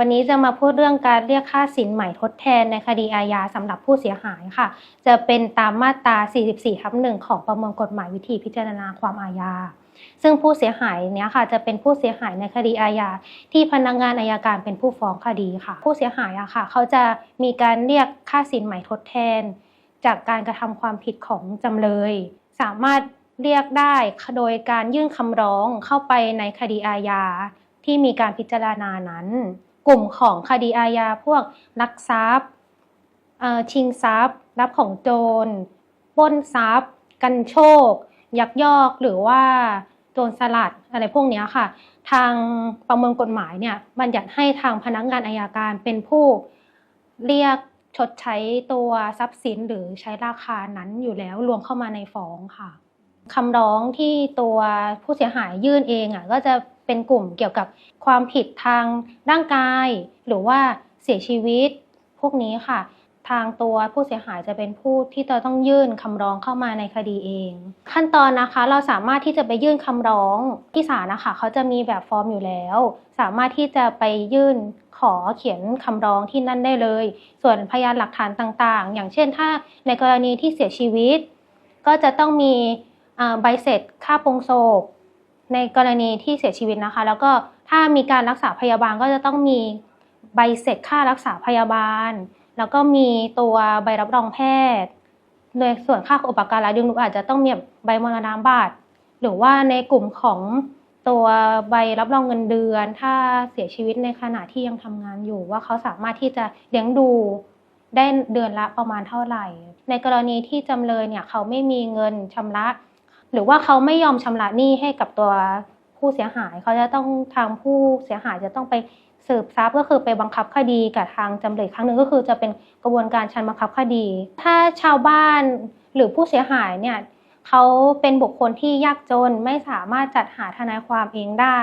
วันนี้จะมาพูดเรื่องการเรียกค่าสินใหม่ทดแทนในคดีอาญาสำหรับผู้เสียหายค่ะ จะเป็นตามมาตรา 44ทับหนึ่งของประมวลกฎหมายวิธีพิจารณาความอาญา ซึ่งผู้เสียหายเนี้ยค่ะจะเป็นผู้เสียหายในคดีอาญาที่พนักงานอายการเป็นผู้ฟ้องคดีค่ะ ผู้เสียหายอะค่ะ เขาจะมีการเรียกค่าสินใหม่ทดแทน จากการกระทำความผิดของจำเลย สามารถเรียกได้โดยการยื่นคำร้องเข้าไปในคดีอาญาที่มีการพิจารณานั้น กลุ่มของคดีอาญาพวกลักทรัพย์ชิงทรัพย์ รับของโจรปล้นทรัพย์ กันโชค ยักยอกหรือว่าโจรสลัดอะไรพวกนี้ค่ะ ทางประมวลกฎหมายเนี่ยบัญญัติให้ทางพนักงานอายการเป็นผู้เรียกชดใช้ตัวทรัพย์สินหรือใช้ราคานั้นอยู่แล้วรวมเข้ามาในฟ้องค่ะคำร้องที่ตัวผู้เสียหายยื่นเองอะก็จะ เป็นกลุ่มเกี่ยวกับความผิดทางร่างกาย หรือว่าเสียชีวิต พวกนี้ค่ะ ทางตัวผู้เสียหายจะเป็นผู้ที่จะต้องยื่นคำร้องเข้ามาในคดีเอง ขั้นตอนนะคะเราสามารถที่จะไปยื่นคำร้องที่ศาลนะคะเขาจะมีแบบฟอร์มอยู่แล้ว สามารถที่จะไปยื่นขอเขียนคำร้องที่นั่นได้เลย ส่วนพยานหลักฐานต่างๆ อย่างเช่น ถ้าในกรณีที่เสียชีวิต ก็จะต้องมีใบเสร็จค่าปรงศพ ในกรณีที่เสียชีวิตนะคะ แล้วก็ถ้ามีการรักษาพยาบาลก็จะต้องมีใบเสร็จค่ารักษาพยาบาล แล้วก็มีตัวใบรับรองแพทย์ โดยส่วนค่าอุปการะดึงดูอาจจะต้องมีใบมรณบัตรหรือว่าในกลุ่มของตัวใบรับรองเงินเดือน ถ้าเสียชีวิตในขณะที่ยังทำงานอยู่ ว่าเขาสามารถที่จะเลี้ยงดูได้เดือนละประมาณเท่าไหร่ ในกรณีที่จำเลยเนี่ยเขาไม่มีเงินชำระ หรือว่าเขาไม่ยอมชำระหนี้ให้กับตัวผู้เสียหาย เขาจะต้องทางผู้เสียหายจะต้องไปสืบทรัพย์ก็คือไปบังคับคดีกับทางจำเลยครั้งหนึ่งก็คือจะเป็นกระบวนการชั้นบังคับคดี ถ้าชาวบ้านหรือผู้เสียหายเนี่ยเขาเป็นบุคคลที่ยากจนไม่สามารถจัดหาทนายความเองได้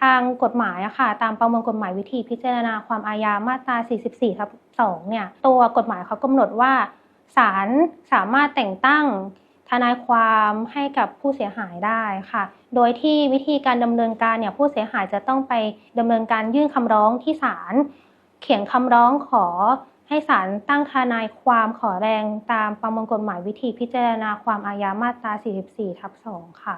ทางกฎหมายอะค่ะตามประมวลกฎหมายวิธีพิจารณาความอาญามาตรา 44ทับ2เนี่ยตัวกฎหมายเขากำหนดว่าศาลสามารถแต่งตั้ง ทนายความให้กับผู้เสียหายได้ค่ะ โดยที่วิธีการดำเนินการเนี่ยผู้เสียหายจะต้องไปดำเนินการยื่นคำร้องที่ศาลเขียนคำร้องขอให้ศาลตั้งทนายความขอแรงตามประมวลกฎหมายวิธีพิจารณาความอาญามาตรา 44 ทับ 2 ค่ะ